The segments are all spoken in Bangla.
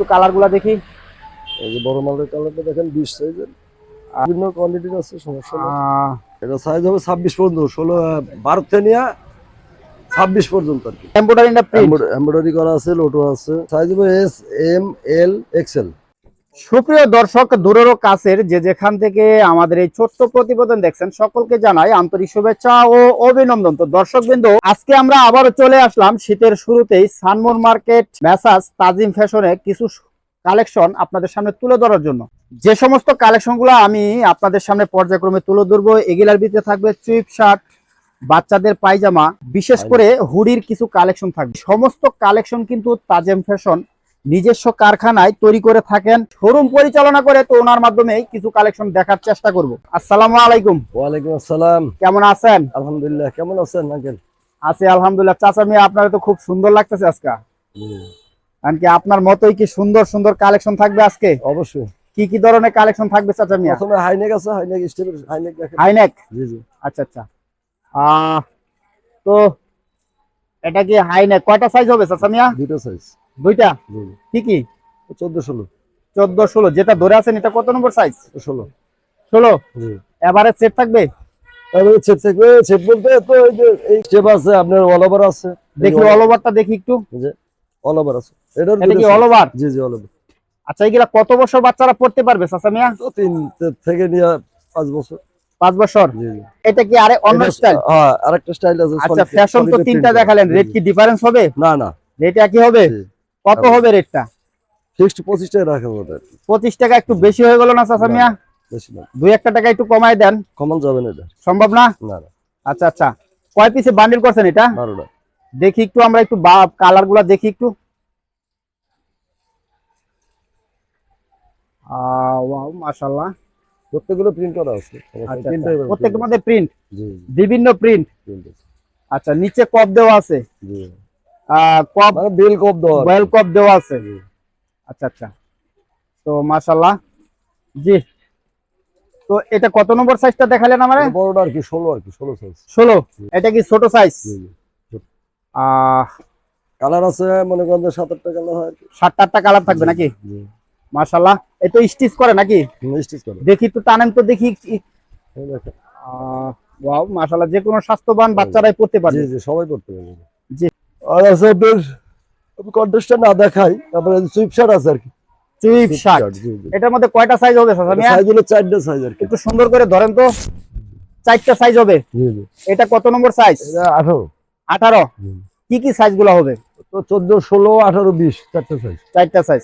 একটু কালারগুলা দেখি। এই যে বড় মালের কালারটা দেখেন বিশ সাইজের বিভিন্ন কোয়ালিটির আছে সমস্যা এটা সাইজ হবে ছাব্বিশ পর্যন্ত ষোলো বারো থেকে নিয়ে ছাব্বিশ পর্যন্ত আর কি। এমব্রয়ডারি করা আছে লোটো আছে। সাইজ হবে এস এম এল এক্সেল সুপ্রিয় দর্শক দূরেরও কাছের যে যেখান থেকে আমাদের এই ছোট্ট প্রতিবেদন দেখছেন সকলকে জানাই আন্তরিক শুভেচ্ছা ও অভিনন্দন। তো দর্শক বিন্দু আজকে আমরা আবারও চলে আসলাম শীতের শুরুতেই সানমোর মার্কেট মেসাজ তাজিম ফ্যাশনে কিছু কালেকশন আপনাদের সামনে তুলে ধরার জন্য। যে সমস্ত কালেকশনগুলো আমি আপনাদের সামনে পর্যায়ক্রমে তুলে ধরবো এগুলার ভিতরে থাকবে চুইপ শার্ট বাচ্চাদের পায়জামা বিশেষ করে হুডির কিছু কালেকশন থাকবে। সমস্ত কালেকশন কিন্তু তাজেম ফ্যাশন নিজস্ব কারখানায় তৈরি করে থাকেন শোরুম পরিচালনা করে তো ওনার মাধ্যমে কিছু কালেকশন দেখার চেষ্টা করব। আসসালামু আলাইকুম। ওয়ালাইকুম আসসালাম। কেমন আছেন? আলহামদুলিল্লাহ কেমন আছেন আঙ্কেল আছি আলহামদুলিল্লাহ। চাচা মিয়া আপনার তো খুব সুন্দর লাগতেছে আজকে। কি আপনার মতোই কি সুন্দর সুন্দর কালেকশন থাকবে আজকে? অবশ্যই। কি কি ধরনের কালেকশন থাকবে চাচা মিয়া? প্রথমে হাইনেক আছে হাইনেক স্টেপের হাইনেক দেখেন। হাইনেক জি জি। আচ্ছা আচ্ছা। আহ, তো এটা কি হাইনেক কয়টা সাইজ হবে চাচা মিয়া? দুটো সাইজ দুইটা? কি কি? চোদ্দ ষোলো। চোদ্দ ষোলো। যেটা ধরে আছেন এটা কত নম্বর সাইজ ষোলো। ষোলো? এবারে সেট থাকবে? ছেপ থাকবে। ছেপ বলতে তো এই যে এই স্টেপ আছে আপনার অল ওভার আছে। দেখি অল ওভারটা দেখি একটু। অল ওভার আছে। এটা কি অল ওভার জি জি অল ওভার আচ্ছা এগুলা কত বছর বাচ্চারা পড়তে পারবে চাচা মিয়া? তিন থেকে নিয়ে পাঁচ বছর। পাঁচ বছর? এটা কি আরে অন্য স্টাইল হ্যাঁ আরেকটা স্টাইল আছে। আচ্ছা ফ্যাশন তো তিনটা দেখালেন। রেট কি ডিফারেন্স হবে? না না। রেট একই হবে। কত হবে। হবে রেটটা? ফিক্সড পঁচিশ টাকা রাখা হবে পঁচিশ টাকা একটু বেশি হয়ে গেল না চাচা মিয়া? বেশি না। দুই একটা টাকা একটু কমাই দেন। কমন যাবে না এটা। সম্ভব না? না আচ্ছা আচ্ছা। কয় পিসে বান্ডিল করছেন এটা? বারোটা। দেখি একটু আমরা একটু কালারগুলা দেখি একটু। মাশাল্লাহ প্রত্যেকগুলো প্রিন্ট করা আছে। আচ্ছা আচ্ছা। প্রত্যেকটার মধ্যে প্রিন্ট জি বিভিন্ন প্রিন্ট আচ্ছা নিচে কপ দেওয়া আছে। জি। কপ বেল কপ দেওয়া আছে। কপ দেওয়া আছে। আচ্ছা আচ্ছা। তো জি। তো এটা কত নম্বর সাইজটা দেখালেন আমারে? বড়টা আর কি ষোলো আর কি ষোলো সাইজ ষোলো? এটা কি ছোট সাইজ জি জি। আহ কালার আছে মনে করেন যে সাত আটটা কালার হয়। আর কি সাত আটটা কালার থাকবে নাকি? জি। মাশাল্লাহ এই স্টিচ করে নাকি? স্টিচ করে। দেখি তো টানেন তো দেখি। ওয়াও মাশাল্লাহ যে কোনো স্বাস্থ্যবান বাচ্চারাই পড়তে জি পারবে। জি সবাই করতে পারবে। জি। আর আছে আপনার আমি কন্টেস্টটা না দেখাই তারপরে সুইপ শার্ট আছে আর কি। শার্ট জি এটার মধ্যে কয়টা সাইজ হবে মিয়া? সাইজ হলো চারটে সাইজ আর কি। একটু সুন্দর করে ধরেন তো। চারটা সাইজ হবে। এটা কত নম্বর সাইজ আঠারো। আঠারো। কি কি সাইজগুলো হবে? তো চোদ্দ ষোলো আঠারো বিশ চারটে সাইজ চারটা সাইজ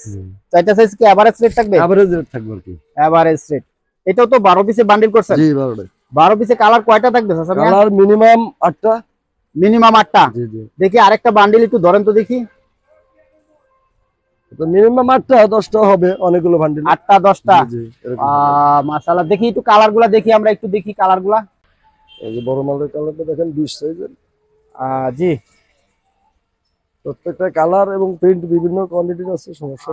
চারটা সাইজ কি এভারেজ রেট থাকবে? অ্যাভারেজ রেট থাকবে আর কি। এভারেজ রেট এটাও তো বারো পিসে বান্ডিল করছেন। জি বারোটা বারো পিসে কালার কয়টা থাকবে কালার মিনিমাম আটটা। মিনিমাম আটটা। দেখি আরেকটা বান্ডিল একটু ধরেন তো দেখি। তো মিনিমাম আটটা দশটা হবে অনেকগুলো ভান্ডিল আটটা দশটা। জি, জি, এরকম। আহ মাশাল্লাহ দেখি একটু কালারগুলা দেখি আমরা একটু দেখি কালারগুলা। এই যে বড় মালের কালারটা দেখেন বিশ সাইজের জি। প্রত্যেকটা কালার এবং প্রিন্ট বিভিন্ন কোয়ালিটির আছে সমস্যা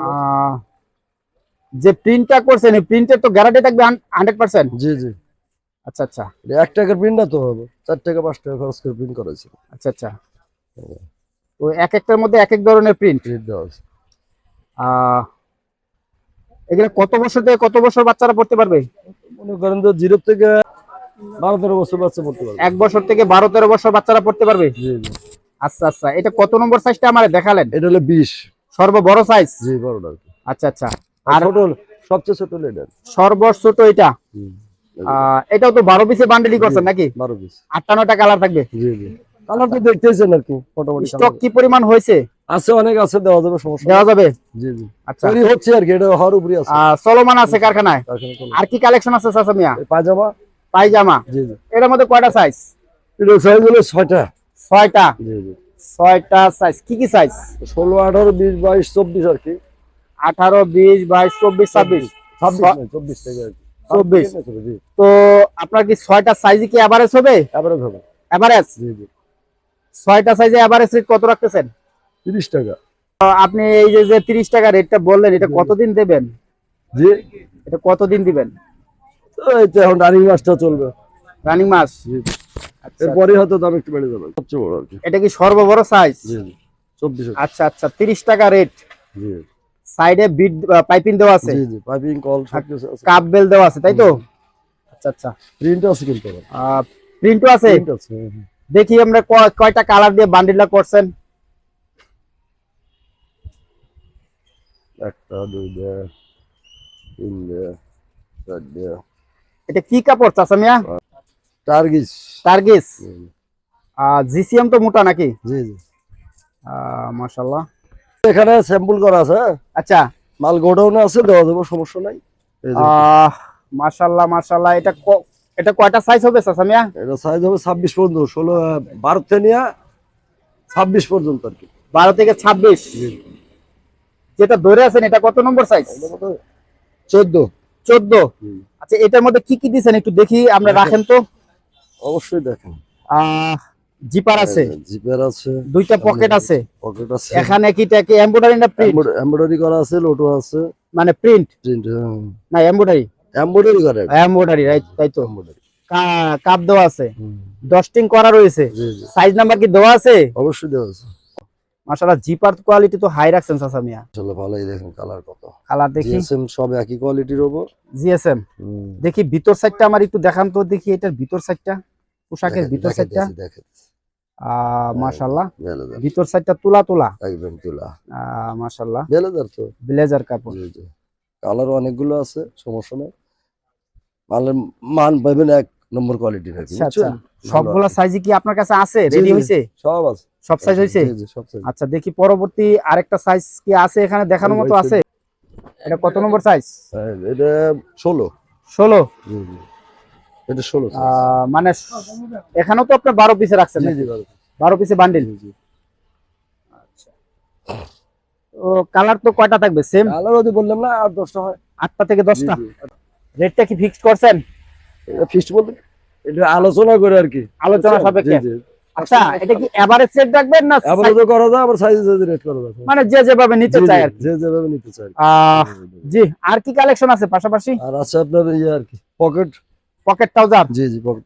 যে প্রিন্টটা করছেন এই প্রিন্টের তো গ্যারান্টি থাকবে হান্ড্রেড পার্সেন্ট জি জি। আচ্ছা আচ্ছা। এক টাকার প্রিন্ট না তো হবে। চার টাকা পাঁচ টাকা খরচ করে প্রিন্ট করেছে আচ্ছা আচ্ছা। তো এক একটার মধ্যে এক এক ধরনের প্রিন্ট প্রিন্ট দেওয়া আছে এগুলো কত বছর থেকে কত বছর বাচ্চারা পড়তে পারবে? মনে করেন তো জিরো থেকে বারো তেরো বছর বাচ্চা পড়তে পারবে। এক বছর থেকে বারো তেরো বছর বাচ্চারা পড়তে পারবে? আচ্ছা আচ্ছা। এটা কত নম্বর সাইজটা আমার দেখালেন? এটা হলো বিশ। সর্ব বড় সাইজ জি কি আচ্ছা আচ্ছা। আর ছোট সবচেয়ে ছোট হলো এটা। সর্বছোট এটা? এটাও তো বারো পিসে বান্ডেলই করছেন নাকি? বারো পিস আটটা নয়টা কালার থাকবে। জি জি। কালার তো দেখতেছেন আর কি মোটামুটি স্টক কি পরিমাণ হয়েছে? আছে অনেক আছে দেওয়া যাবে সমস্যা দেওয়া যাবে? জি জি। আচ্ছা। তৈরি হচ্ছে আর কি এটা হওয়ার উপরে আছে। চলমান আছে কারখানায়? আর কি কালেকশন আছে চাচা মিয়া? পায়জামা। পায়জামা। জি জি। এটার মধ্যে কয়টা সাইজ এটা সাইজ হলো ছয়টা। ছয়টা? জি জি। ছয়টা সাইজ কি কি সাইজ ষোলো আঠারো বিশ বাইশ চব্বিশ আর কি। আঠারো বিশ বাইশ চব্বিশ ছাব্বিশ। ছাব্বিশ ছ- নয়, চব্বিশ থেকে আর কি। চব্বিশ। জি। তো আপনার কি ছয়টা সাইজে কি অ্যাভারেজ হবে? অ্যাভারেজ হবে। অ্যাভারেজ জি জি। ছয়টা সাইজে অ্যাভারেজ রেট কত রাখতেছেন? তিরিশ টাকা। আপনি এই যে যে তিরিশ টাকা রেটটা বললেন এটা জি। কতদিন দেবেন? জি। এটা কতদিন দিবেন? এখন রানিং মাসটা চলবে। রানিং মাস? জি। আচ্ছা, এরপরে হয়তো দাম একটু বেড়ে যাবে সবচেয়ে বড় এটা কি সর্ববড় সাইজ চব্বিশ আচ্ছা আচ্ছা তিরিশ টাকা রেট জি। সাইডে বিট পাইপিং দেওয়া আছে? জি জি পাইপিং কল সব কিছু আছে। কাপ বেল দেওয়া আছে তাই তো? আচ্ছা আচ্ছা। প্রিন্ট আছে কিন্তু প্রিন্টও আছে? প্রিন্ট আছে। দেখি আমরা কয়টা কালার দিয়ে বান্ডিলটা করছেন। একটা দুইটা তিনটা চারটা এটা কি কাপড় চাচামিয়া টার্গিস। টার্গিস? হুম, জিসিএম তো মোটা নাকি? জি জি। মাশাল্লাহ এখানে স্যাম্পল করা আছে হ্যাঁ? আচ্ছা। মাল গোডাউনে আছে দেওয়া দেবো সমস্যা নাই। মাশাল্লাহ মাশাল্লাহ এটা এটা কয়টা সাইজ হবে চাচামিয়া এটা সাইজ হবে ছাব্বিশ পর্যন্ত ষোলো বারো থেকে নিয়ে ছাব্বিশ পর্যন্ত আর কি। বারো থেকে ছাব্বিশ। যেটা ধরে আছেন এটা কত নম্বর সাইজ চোদ্দ। চোদ্দ। আচ্ছা এটার মধ্যে কি কি দিচ্ছেন একটু দেখি আমরা রাখেন তো। অবশ্যই দেখেন। আহ জিপার আছে। জিপের আছে। দুইটা পকেট আছে। পকেট আছে। এখানে কি কি এমব্রয়ডারি না প্রিন্ট এমব্রয়ডারি করা আছে লোটো আছে। মানে প্রিন্ট প্রিন্ট না এমব্রয়ডারি এমব্রয়ডারি করে। এমব্রয়ডারি তাই তো। এমব্রয়ডারি কাপ দেওয়া আছে। ডস্টিং করা রয়েছে। সাইজ নাম্বার কি দেওয়া আছে? অবশ্যই দেওয়া আছে। মাশাআল্লাহ জিপার কোয়ালিটি তো হাই রাখছেন চাচা মিয়া। আসলে ভালোই দেখেন কালার কত। কালার দেখি। জিএসএম সব একই কোয়ালিটির ওপর জিএসএম দেখি ভিতর সাইডটা আমার একটু দেখান তো দেখি এটার ভিতর সাইডটা পোশাকের ভিতর সাইডটা দেখেন। মাশাআল্লাহ। ভিতর সাইডটা তুলা তুলা। একদম তুলা। আহ মাশাআল্লাহ। বেলেদার তো। ব্লেজার কাপড়। কালার অনেকগুলো আছে সমস্যা নেই। মালের মান পাবেন এক নম্বর কোয়ালিটির আচ্ছা আচ্ছা। সবগুলা কি আপনার কাছে আছে? রেডি সব আছে। সব সাইজ। আচ্ছা দেখি পরবর্তী আরেকটা সাইজ কি আছে এখানে দেখানোর মতো আছে? এটা কত নম্বর সাইজ হ্যাঁ, এটা ষোলো। ষোলো? জি জি। এটা মানে এখানেও তো আপনার বারো পিসে রাখছেন জি বারো। পিসে বান্ডিল জি। ও কালার তো কয়টা থাকবে? সেম কালার ওদের বললাম না আর দশটা হয়। আটটা থেকে দশটা? জি, জি। রেটটা কি ফিক্সড করছেন? ফিক্সড বলতে এটা আলোচনা করে আর কি। আলোচনা সাপেক্ষে? জি, জি। আচ্ছা এটা কি এভারেজ রেট রাখবেন না তো করা যায় আবার সাইজ সাইজ রেট করা যায়। মানে যে যেভাবে নিতে চায় আর যে যেভাবে নিতে চাই জি আর কি কালেকশন আছে পাশাপাশি? আর আছে আপনার ইয়ে আর কি পকেট পকেট ট্রাউজার জি জি পকেট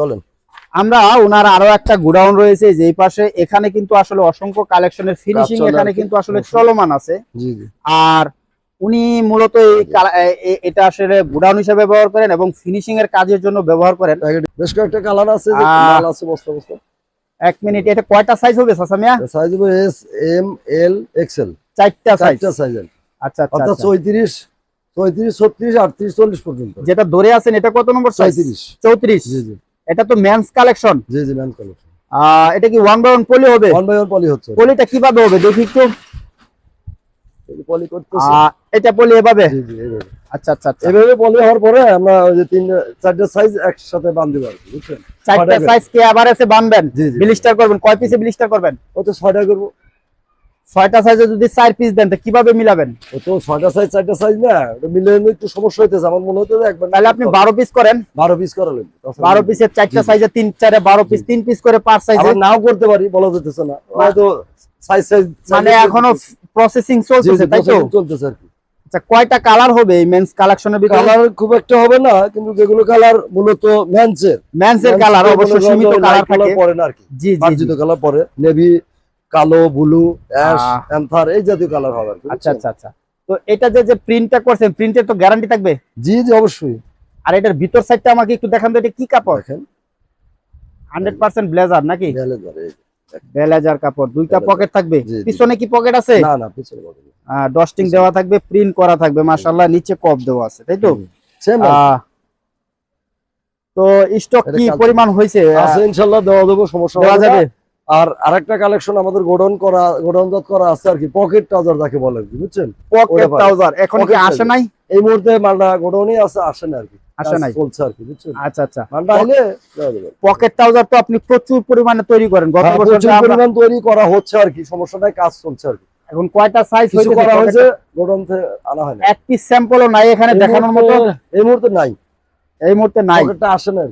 চলেন আমরা ওনার আরও একটা গোডাউন রয়েছে যে পাশে এখানে কিন্তু আসলে অসংখ্য কালেকশনের ফিনিশিং এখানে কিন্তু আসলে চলমান আছে। আর উনি মূলত এটা আসলে গোডাউন হিসেবে ব্যবহার করেন এবং ফিনিশিং এর কাজের জন্য ব্যবহার করেন। বেশ কয়েকটা কালার আছে আছে বস্তা বস্তা এক মিনিট এটা কয়টা সাইজ হবে সাসামিয়া সাইজ হবে এস এম এল এক্সেল চারটা সাইজ চারটা সাইজ আচ্ছা আচ্ছা 34 চল্লিশ পর্যন্ত। যেটা ধরে আছেন এটা কত নম্বর চৌত্রিশ। এটা তো মেন্স কালেকশন জি এটা কি ওয়ান বাই ওয়ান হবে? ওয়ান বাই পলি হচ্ছে। পলিটা কীভাবে হবে? দেখি পলি এটা পলি এভাবে? আচ্ছা আচ্ছা, আচ্ছা। এভাবে পলি হওয়ার পরে আমরা ওই যে তিন সাইজ একসাথে বাঁধ দিব বুঝছেন? সাইজ কে আবার এসে বাঁধবেন? ব্লিস্টার করবেন। কয় পিসে ব্লিস্টার করবেন? ও তো ছয়টা করব। ছয়টা সাইজে যদি চার পিস দেন কীভাবে মিলাবেন? তো ছয়টা সাইজ চারটা সাইজ না মিলে একটু সমস্যা হইতেছে। আমার মনে একবার তাহলে আপনি বারো পিস করেন। বারো পিস করা লাগবে। তাছাড়া বারো পিসের চারটা। সাইজে তিন চারে বারো পিস তিন পিস করে পার সাইজে নাও করতে পারি বলা যেতেছে না। হয়তো সাইজ সাইজ মানে এখনও প্রসেসিং চলতেছে তাই তো? চলতেছে আর কি। আচ্ছা কয়টা কালার হবে এই মেন্স কালেকশনের ভিতরে? কালার খুব একটা হবে না কিন্তু যেগুলো কালার মূলত কালার অবশ্য সীমিত কালার থাকে। পরে না আর কি। জি জি জি। কালার পরে। নেভি কালো ব্লু অ্যাশ অ্যান্থার এই জাতীয় কালার হবে আচ্ছা আচ্ছা আচ্ছা। তো এটা যে যে প্রিন্টটা করছেন প্রিন্টের তো গ্যারান্টি থাকবে? জি জি অবশ্যই। আর এটার ভিতর সাইডটা আমাকে একটু দেখান তো এটা কি কাপড়? দেখেন। হান্ড্রেড পার্সেন্ট ব্লেজার নাকি? যে। ব্লেজার কাপড় দুইটা পকেট থাকবে। পিছনে কি পকেট আছে? না না পিছনে পাবেন না। ডস্টিং দেওয়া থাকবে প্রিন্ট করা থাকবে মাশাআল্লাহ নিচে কপ দেওয়া আছে তাই তো? আহ, তো স্টক কি পরিমাণ হয়েছে? আছে ইনশাল্লাহ দেওয়া দেবো সমস্যা দেওয়া। যাবে? আর আরেকটা কালেকশন আমাদের গোডাউন করা গোডাউন জাত করা আছে আর কি পকেট ট্রাউজার যাকে বলে বুঝছেন? পকেট ট্রাউজার এখন কি আসে নাই? এই মুহূর্তে মালটা গোডাউনই আছে আসে না আর কি। আসে নাই? চলছে আর কি বুঝছেন? আচ্ছা আচ্ছা। মালটা আইলে পকেট ট্রাউজার তো আপনি প্রচুর পরিমাণে তৈরি করেন। গত হ্যাঁ, বছর প্রচুর যে পরিমাণ তৈরি করা হচ্ছে আর কি সমস্যা নাই কাজ চলছে আর কি। এখন কয়টা সাইজ হয়েছে করা হয়েছে গোডাউন থেকে আনা হয় না এক পিস স্যাম্পলও নাই এখানে দেখানোর মতো? এই মুহূর্তে নাই। এই মুহূর্তে নাই। পকেটটা আসে না।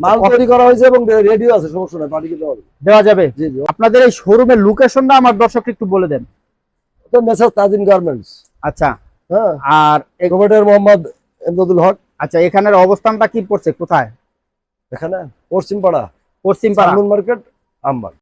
মাল তৈরি করা হয়েছে এবং রেডিও আছে সমস্যা নাই পাঠিয়ে দেওয়া দেওয়া যাবে। জি জি। আপনাদের এই শোরুমের লোকেশনটা আমার দর্শক একটু বলে দেন। তো মেসাজ তাজিন গার্মেন্টস। আচ্ছা। হ্যাঁ। আর এ- কমিটার মোহাম্মদ এমদাদুল হক। আচ্ছা এখানের অবস্থানটা কি পড়ছে? কোথায়? এখানে পশ্চিমপাড়া। পশ্চিমপাড়া। মার্কেট আমবাগ